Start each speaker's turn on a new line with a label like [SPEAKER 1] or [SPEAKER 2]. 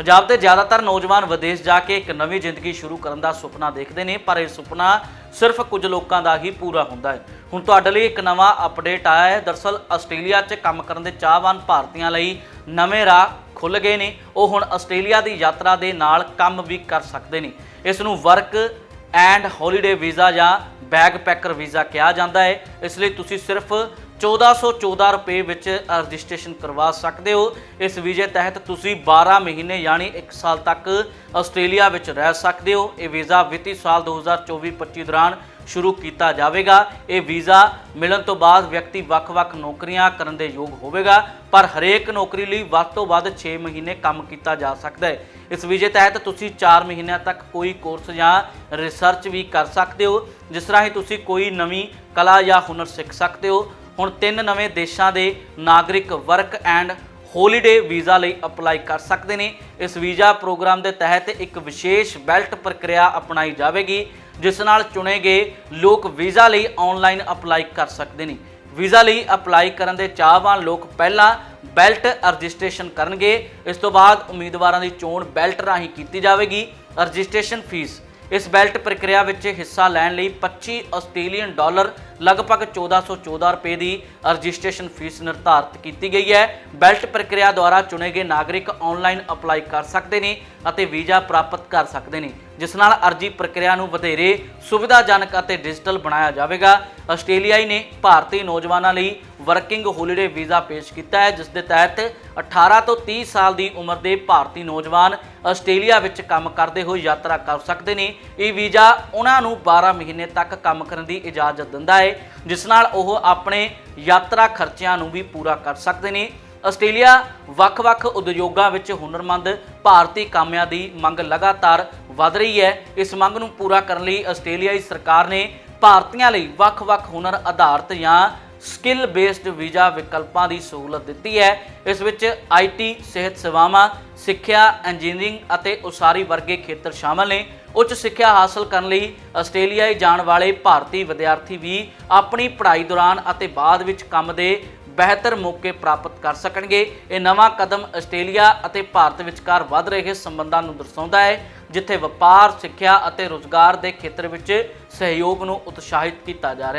[SPEAKER 1] ਪੰਜਾਬ ਦੇ ਜ਼ਿਆਦਾਤਰ ਨੌਜਵਾਨ ਵਿਦੇਸ਼ ਜਾ ਕੇ ਇੱਕ ਨਵੀਂ ਜ਼ਿੰਦਗੀ ਸ਼ੁਰੂ ਕਰਨ ਦਾ ਸੁਪਨਾ ਦੇਖਦੇ ਨੇ, ਪਰ ਇਹ ਸੁਪਨਾ ਸਿਰਫ ਕੁਝ ਲੋਕਾਂ ਦਾ ਹੀ ਪੂਰਾ ਹੁੰਦਾ ਹੈ। ਹੁਣ ਤੁਹਾਡੇ ਲਈ ਇੱਕ ਨਵਾਂ ਅਪਡੇਟ ਆਇਆ ਹੈ। ਦਰਸਲ ਆਸਟ੍ਰੇਲੀਆ 'ਚ ਕੰਮ ਕਰਨ ਦੇ ਚਾਹਵਾਨ ਭਾਰਤੀਆਂ ਲਈ ਨਵੇਂ ਰਾਹ ਖੁੱਲ ਗਏ ਨੇ। ਉਹ ਹੁਣ ਆਸਟ੍ਰੇਲੀਆ ਦੀ ਯਾਤਰਾ ਦੇ ਨਾਲ ਕੰਮ ਵੀ ਕਰ ਸਕਦੇ ਨੇ। ਇਸ ਨੂੰ ਵਰਕ ਐਂਡ ਹੌਲੀਡੇ ਵੀਜ਼ਾ ਜਾਂ ਬੈਗ ਪੈਕਰ ਵੀਜ਼ਾ ਕਿਹਾ ਜਾਂਦਾ ਹੈ। ਇਸ ਲਈ ਤੁਸੀਂ ਸਿਰਫ 1414 ਰੁਪਏ ਵਿੱਚ ਰਜਿਸਟ੍ਰੇਸ਼ਨ ਕਰਵਾ ਸਕਦੇ ਹੋ। ਇਸ ਵੀਜ਼ੇ ਤਹਿਤ ਤੁਸੀਂ 12 ਮਹੀਨੇ ਯਾਨੀ 1 ਸਾਲ ਤੱਕ ਆਸਟ੍ਰੇਲੀਆ ਵਿੱਚ ਰਹਿ ਸਕਦੇ ਹੋ। ਇਹ ਵੀਜ਼ਾ ਵਿੱਤੀ ਸਾਲ 2024-25 ਦੌਰਾਨ ਸ਼ੁਰੂ ਕੀਤਾ ਜਾਵੇਗਾ। ਇਹ ਵੀਜ਼ਾ ਮਿਲਣ ਤੋਂ ਬਾਅਦ ਵਿਅਕਤੀ ਵੱਖ-ਵੱਖ ਨੌਕਰੀਆਂ ਕਰਨ ਦੇ ਯੋਗ ਹੋਵੇਗਾ, ਪਰ ਹਰੇਕ ਨੌਕਰੀ ਲਈ ਵੱਧ ਤੋਂ ਵੱਧ 6 ਮਹੀਨੇ ਕੰਮ ਕੀਤਾ ਜਾ ਸਕਦਾ ਹੈ। ਇਸ ਵੀਜ਼ੇ ਤਹਿਤ ਤੁਸੀਂ 4 ਮਹੀਨਿਆਂ ਤੱਕ ਕੋਈ ਕੋਰਸ ਜਾਂ ਰਿਸਰਚ ਵੀ ਕਰ ਸਕਦੇ ਹੋ, ਜਿਸ ਰਾਹੀਂ ਤੁਸੀਂ ਕੋਈ ਨਵੀਂ ਕਲਾ ਜਾਂ ਹੁਨਰ ਸਿੱਖ ਸਕਦੇ ਹੋ। ਹੁਣ ਤਿੰਨ ਨਵੇਂ ਦੇਸ਼ਾਂ ਦੇ ਨਾਗਰਿਕ ਵਰਕ ਐਂਡ ਹੋਲੀਡੇ ਵੀਜ਼ਾ ਲਈ ਅਪਲਾਈ ਕਰ ਸਕਦੇ ਨੇ। ਇਸ ਵੀਜ਼ਾ ਪ੍ਰੋਗਰਾਮ ਦੇ ਤਹਿਤ ਇੱਕ ਵਿਸ਼ੇਸ਼ ਬੈਲਟ ਪ੍ਰਕਿਰਿਆ ਅਪਣਾਈ ਜਾਵੇਗੀ, ਜਿਸ ਨਾਲ ਚੁਣੇ ਗਏ ਲੋਕ ਵੀਜ਼ਾ ਲਈ ਆਨਲਾਈਨ ਅਪਲਾਈ ਕਰ ਸਕਦੇ ਨੇ। ਵੀਜ਼ਾ ਲਈ ਅਪਲਾਈ ਕਰਨ ਦੇ ਚਾਹਵਾਨ ਲੋਕ ਪਹਿਲਾਂ ਬੈਲਟ ਰਜਿਸਟ੍ਰੇਸ਼ਨ ਕਰਨਗੇ। ਇਸ ਤੋਂ ਬਾਅਦ ਉਮੀਦਵਾਰਾਂ ਦੀ ਚੋਣ ਬੈਲਟ ਰਾਹੀਂ ਕੀਤੀ ਜਾਵੇਗੀ। ਰਜਿਸਟ੍ਰੇਸ਼ਨ ਫੀਸ, ਇਸ ਬੈਲਟ ਪ੍ਰਕਿਰਿਆ ਵਿੱਚ ਹਿੱਸਾ ਲੈਣ ਲਈ 25 ਆਸਟ੍ਰੇਲੀਅਨ ਡਾਲਰ ਲਗਭਗ 1414 ਰੁਪਏ ਦੀ ਰਜਿਸਟ੍ਰੇਸ਼ਨ ਫੀਸ ਨਿਰਧਾਰਤ ਕੀਤੀ ਗਈ ਹੈ। ਬੈਲਟ ਪ੍ਰਕਿਰਿਆ ਦੁਆਰਾ ਚੁਣੇ ਗਏ ਨਾਗਰਿਕ ਆਨਲਾਈਨ ਅਪਲਾਈ ਕਰ ਸਕਦੇ ਨੇ ਅਤੇ ਵੀਜ਼ਾ ਪ੍ਰਾਪਤ ਕਰ ਸਕਦੇ ਨੇ, ਜਿਸ ਨਾਲ ਅਰਜੀ ਪ੍ਰਕਿਰਿਆ ਨੂੰ ਵਧੇਰੇ ਸੁਵਿਧਾਜਨਕ ਅਤੇ ਡਿਜੀਟਲ ਬਣਾਇਆ ਜਾਵੇਗਾ। ਆਸਟ੍ਰੇਲੀਆਈ ਨੇ ਭਾਰਤੀ ਨੌਜਵਾਨਾਂ ਲਈ ਵਰਕਿੰਗ ਹੋਲੀਡੇ ਵੀਜ਼ਾ ਪੇਸ਼ ਕੀਤਾ ਹੈ, ਜਿਸ ਦੇ ਤਹਿਤ 18 ਤੋਂ 30 ਸਾਲ ਦੀ ਉਮਰ ਦੇ ਭਾਰਤੀ ਨੌਜਵਾਨ ਆਸਟ੍ਰੇਲੀਆ ਵਿੱਚ ਕੰਮ ਕਰਦੇ ਹੋਏ ਯਾਤਰਾ ਕਰ ਸਕਦੇ ਨੇ। ਇਹ ਵੀਜ਼ਾ ਉਹਨਾਂ ਨੂੰ 12 ਮਹੀਨੇ ਤੱਕ ਕੰਮ ਕਰਨ ਦੀ ਇਜਾਜ਼ਤ ਦਿੰਦਾ ਹੈ। ਜਿਸ ਨਾਲ ਉਹ ਆਪਣੇ ਯਾਤਰਾ ਖਰਚਿਆਂ ਨੂੰ ਵੀ ਪੂਰਾ ਕਰ ਸਕਦੇ ਨੇ। ਆਸਟ੍ਰੇਲੀਆ ਵੱਖ-ਵੱਖ ਉਦਯੋਗਾਂ ਵਿੱਚ ਹੁਨਰਮੰਦ ਭਾਰਤੀ ਕਾਮਿਆਂ ਦੀ ਮੰਗ ਲਗਾਤਾਰ ਵਧ ਰਹੀ ਹੈ। ਇਸ ਮੰਗ ਨੂੰ ਪੂਰਾ ਕਰਨ ਲਈ ਆਸਟ੍ਰੇਲੀਆਈ ਸਰਕਾਰ ਨੇ ਭਾਰਤੀਆਂ ਲਈ ਵੱਖ-ਵੱਖ ਹੁਨਰ ਆਧਾਰਿਤ ਜਾਂ ਸਕਿੱਲ ਬੇਸਡ ਵੀਜ਼ਾ ਵਿਕਲਪਾਂ ਦੀ ਸਹੂਲਤ ਦਿੱਤੀ ਹੈ। ਇਸ ਵਿੱਚ ਆਈਟੀ ਸਿਹਤ ਸੇਵਾਵਾਂ, ਸਿੱਖਿਆ, ਇੰਜੀਨੀਅਰਿੰਗ ਅਤੇ ਉਸਾਰੀ ਵਰਗੇ ਖੇਤਰ ਸ਼ਾਮਲ ਨੇ। ਉੱਚ ਸਿੱਖਿਆ ਹਾਸਲ ਕਰਨ ਲਈ ਆਸਟ੍ਰੇਲੀਆ ਜਾਣ ਵਾਲੇ ਭਾਰਤੀ ਵਿਦਿਆਰਥੀ ਵੀ ਆਪਣੀ ਪੜ੍ਹਾਈ ਦੌਰਾਨ ਅਤੇ ਬਾਅਦ ਵਿੱਚ ਕੰਮ ਦੇ ਬਿਹਤਰ ਮੌਕੇ ਪ੍ਰਾਪਤ ਕਰ ਸਕਣਗੇ। ਇਹ ਨਵਾਂ ਕਦਮ ਆਸਟ੍ਰੇਲੀਆ ਅਤੇ ਭਾਰਤ ਵਿਚਕਾਰ ਵੱਧ ਰਹੇ ਸੰਬੰਧਾਂ ਨੂੰ ਦਰਸਾਉਂਦਾ ਹੈ, ਜਿੱਥੇ ਵਪਾਰ, ਸਿੱਖਿਆ ਅਤੇ ਰੋਜ਼ਗਾਰ ਦੇ ਖੇਤਰ ਵਿੱਚ ਸਹਿਯੋਗ ਨੂੰ ਉਤਸ਼ਾਹਿਤ ਕੀਤਾ ਜਾ ਰਿਹਾ ਹੈ।